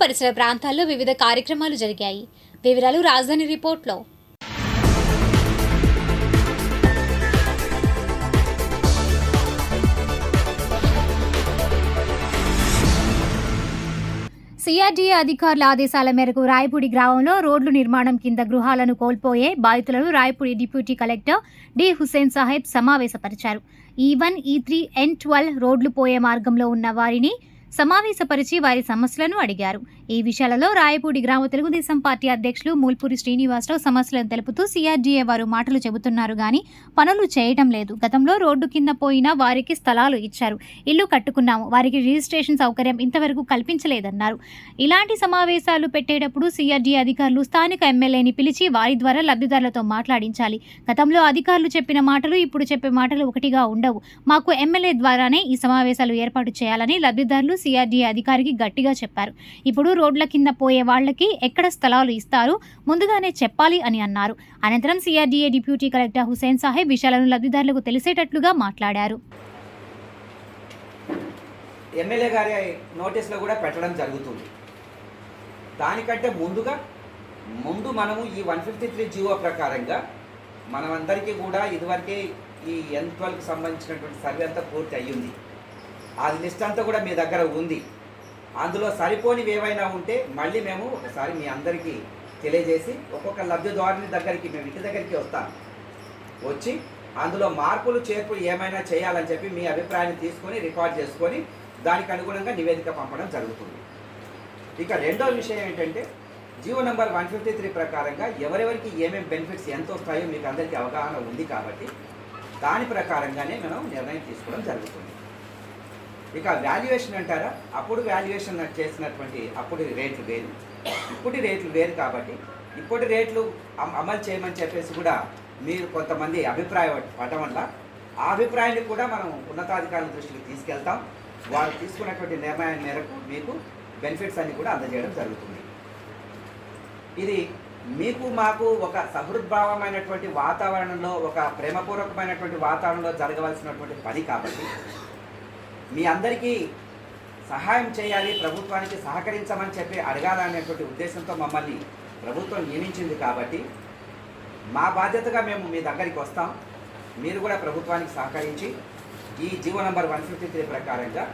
పరిసర ప్రాంతాల్లో వివిధ కార్యక్రమాలు జరిగాయి. వివరాలు రాజధాని రిపోర్ట్లో. సిఆర్డీఏ అధికారుల ఆదేశాల మేరకు రాయపూడి గ్రామంలో రోడ్లు నిర్మాణం కింద గృహాలను కోల్పోయే బాధితులను Rayapudi deputy collector D. Hussain Saheb సమావేశపరిచారు. ఈ వన్ ఈ త్రీ ఎన్ ట్వెల్వ్ రోడ్లు పోయే మార్గంలో ఉన్న వారిని సమావేశపరిచి వారి సమస్యలను అడిగారు. ఈ విషయాలలో రాయపూడి గ్రామ తెలుగుదేశం పార్టీ అధ్యక్షులు మూల్పూరి శ్రీనివాసరావు సమస్యలను తెలుపుతూ సిఆర్డీఏ వారు మాటలు చెబుతున్నారు గాని పనులు చేయటం లేదు. గతంలో రోడ్డు కింద పోయిన వారికి స్థలాలు ఇచ్చారు. ఇల్లు కట్టుకున్నాము. వారికి రిజిస్ట్రేషన్ సౌకర్యం ఇంతవరకు కల్పించలేదన్నారు. ఇలాంటి సమావేశాలు పెట్టేటప్పుడు సిఆర్డీఏ అధికారులు స్థానిక ఎమ్మెల్యేని పిలిచి వారి ద్వారా లబ్ధిదారులతో మాట్లాడించాలి. గతంలో అధికారులు చెప్పిన మాటలు ఇప్పుడు చెప్పే మాటలు ఒకటిగా ఉండవు. మాకు ఎమ్మెల్యే ద్వారానే ఈ సమావేశాలు ఏర్పాటు చేయాలని లబ్ధిదారులు సిఆర్డీఏ అధికారికి గట్టిగా చెప్పారు. ఇప్పుడు రోడ్ల కింద పోయే వాళ్ళకి ఎక్కడ స్థలాలు ఇస్తారు? ముందుగానే చెప్పాలి అని అన్నారు. అనంతరం CRDA deputy collector Hussain Saheb విషయాలను లబ్ధిదారులకు తెలిసేటట్లుగా మాట్లాడారు. ఎమ్మెల్యే గారి నోటీసులో కూడా పెట్టడం జరుగుతుంది. దానికంటే ముందుగా ముందు మనము ఈ వన్ ఫిఫ్టీ త్రీ జీవో ప్రకారంగా మనమందరికీ కూడా ఇదివరకే ఈ ఎన్ ట్వెల్వ్కి సంబంధించినటువంటి సర్వే అంతా పూర్తి అయ్యింది. అది లిస్ట్ అంతా కూడా మీ దగ్గర ఉంది. అందులో సరిపోనివి ఏవైనా ఉంటే మళ్ళీ మేము ఒకసారి మీ అందరికీ తెలియజేసి ఒక్కొక్క లబ్ధిదారుని దగ్గరికి మేము ఇంటి దగ్గరికి వస్తాం వచ్చి అందులో మార్పులు చేర్పులు ఏమైనా చేయాలని చెప్పి మీ అభిప్రాయాన్ని తీసుకొని రికార్డ్ చేసుకొని దానికి అనుగుణంగా నివేదిక పంపడం జరుగుతుంది. ఇక రెండో విషయం ఏంటంటే G O number one fifty three ప్రకారంగా ఎవరెవరికి ఏమేమి బెనిఫిట్స్ ఎంత వస్తాయో మీకు అందరికీ అవగాహన ఉంది కాబట్టి దాని ప్రకారంగానే మనం నిర్ణయం తీసుకోవడం జరుగుతుంది. ఇక వాల్యుయేషన్ అంటారా? అప్పుడు వాల్యుయేషన్ చేసినటువంటి అప్పుడు రేట్లు వేరు. ఇప్పటి రేట్లు వేరు కాబట్టి ఇప్పటి రేట్లు అమలు చేయమని చెప్పేసి కూడా మీరు కొంతమంది అభిప్రాయం పడడం వల్ల ఆ అభిప్రాయాన్ని కూడా మనం ఉన్నతాధికారుల దృష్టికి తీసుకెళ్తాం. వారు తీసుకున్నటువంటి నిర్ణయం మేరకు మీకు బెనిఫిట్స్ అన్ని కూడా అందజేయడం జరుగుతుంది. ఇది మీకు మాకు ఒక సహృద్భావమైనటువంటి వాతావరణంలో ఒక ప్రేమపూర్వకమైనటువంటి వాతావరణంలో జరగవలసినటువంటి పని కాబట్టి మీ అందరికీ సహాయం చేయాలి ప్రభుత్వానికి సహకరించమని చెప్పి అడగాలనేటువంటి ఉద్దేశంతో మమ్మల్ని ప్రభుత్వం నియమించింది కాబట్టి మా బాధ్యతగా మేము మీ దగ్గరికి వస్తాం. మీరు కూడా ప్రభుత్వానికి సహకరించి ఈ G O number one fifty three ప్రకారంగా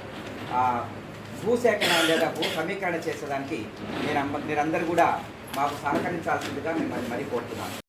భూ భూసేకరణ లేదా భూ సమీకరణ చేసేదానికి మీరు మీరందరూ కూడా మాకు సహకరించాల్సిందిగా మిమ్మల్ని మరీ కోరుతున్నాను.